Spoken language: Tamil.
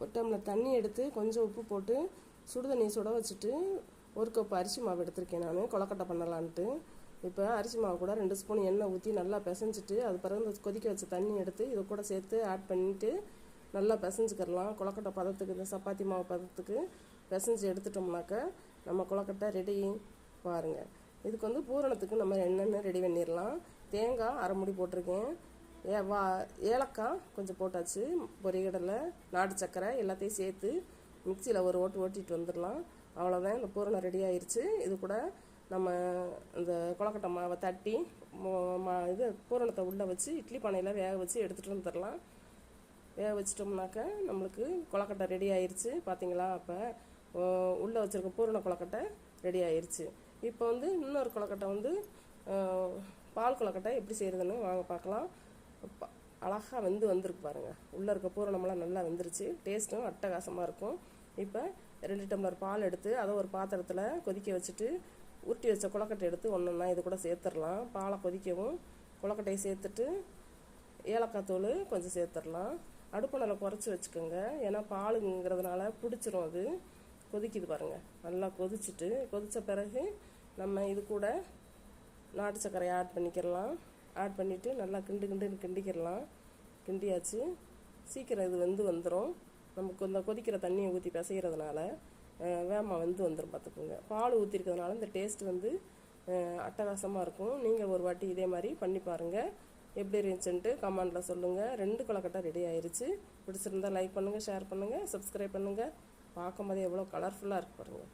ஒரு டம்ளர் தண்ணி எடுத்து கொஞ்சம் உப்பு போட்டு சுடு தண்ணியை சுட வச்சுட்டு ஒரு கப் அரிசி மாவு எடுத்திருக்கேன் நான். கொலக்கட்டை பண்ணலான்ட்டு. இப்போ அரிசி மாவு கூட ரெண்டு ஸ்பூன் எண்ணெய் ஊற்றி நல்லா பிசைஞ்சிட்டு அது பிறகு இந்த கொதிக்க வச்ச தண்ணி எடுத்து இதை கூட சேர்த்து ஆட் பண்ணிட்டு நல்லா பிசைஞ்சுக்கிறலாம். கொலக்கட்டை பதத்துக்கு இந்த சப்பாத்தி மாவு பதத்துக்கு பிசைஞ்சு எடுத்துட்டோம்னாக்க நம்ம கொலக்கட்டை ரெடி பாருங்கள் இதுக்கு வந்து பூரணத்துக்கு நம்ம என்னென்ன ரெடி பண்ணிடலாம் தேங்காய் அரை முடி போட்டிருக்கேன். ஏ வா ஏலக்காய் கொஞ்சம் போட்டாச்சு பொரிகடலை நாட்டு சர்க்கரை எல்லாத்தையும் சேர்த்து மிக்சியில் ஒரு ஓட்டு ஓட்டிட்டு வந்துடலாம். அவ்வளோதான் இந்த பூரணம் ரெடி ஆயிடுச்சு இது கூட நம்ம இந்த கொலக்கட்டை மாவை தட்டி மோ- மா இது பூரணத்தை உள்ளே வச்சு இட்லி பானையில் வேக வச்சு எடுத்துகிட்டு வந்துடலாம். வேக வச்சிட்டோம்னாக்க நம்மளுக்கு கொலக்கட்டை ரெடி ஆயிடுச்சு பார்த்தீங்களா அப்போ உள்ளே வச்சுருக்க பூரண கொலக்கட்டை ரெடி ஆயிடுச்சு இப்போ வந்து இன்னொரு கொலக்கட்டை வந்து பால் கொலக்கட்டை எப்படி செய்கிறதுன்னு வாங்க பார்க்கலாம். அழகாக வந்து வெந்து வந்திருக்கு பாருங்கள் உள்ளே இருக்க பூரணமெல்லாம் நல்லா வெந்துருச்சு. டேஸ்ட்டும் அட்டகாசமாக இருக்கும். இப்போ ரெண்டு டம்ளர் பால் எடுத்து அதை ஒரு பாத்திரத்தில் கொதிக்க வச்சுட்டு உருட்டி வச்ச குளக்கட்டை எடுத்து ஒன்றா இது கூட சேர்த்துடலாம். பாலை கொதிக்கவும் குளக்கட்டையை சேர்த்துட்டு ஏலக்காய் தூள் கொஞ்சம் சேர்த்துடலாம். அடுப்பை நல்லா குறைச்சி வச்சுக்கோங்க. ஏன்னா பாலுங்கிறதுனால பிடிச்சிரும் அது. கொதிக்குது பாருங்கள் நல்லா கொதிச்சுட்டு கொதித்த பிறகு நம்ம இது கூட நாட்டு சர்க்கரையை ஆட் பண்ணிக்கிறலாம் ஆட் பண்ணிவிட்டு நல்லா கிண்டு கிண்டுன்னு கிண்டிக்கிறலாம். கிண்டியாச்சு. சீக்கிரம் இது வந்து வந்துடும் நமக்கு இந்த கொதிக்கிற தண்ணியை ஊற்றி பிசைகிறதுனால வேகமாக வந்து வந்துடும் பார்த்துக்கோங்க. பால் ஊற்றிருக்கிறதுனால இந்த டேஸ்ட் வந்து அட்டகாசமாக இருக்கும். நீங்கள் ஒரு வாட்டி இதே மாதிரி பண்ணி பாருங்கள் எப்படி இருந்துச்சுன்ட்டு கமெண்டில் சொல்லுங்கள் ரெண்டு கொலக்கட்டை ரெடி ஆயிடுச்சு பிடிச்சிருந்தா லைக் பண்ணுங்கள் ஷேர் பண்ணுங்கள் சப்ஸ்கிரைப் பண்ணுங்கள் பார்க்கும்போதே எவ்வளோ கலர்ஃபுல்லாக இருக்கு பாருங்கள்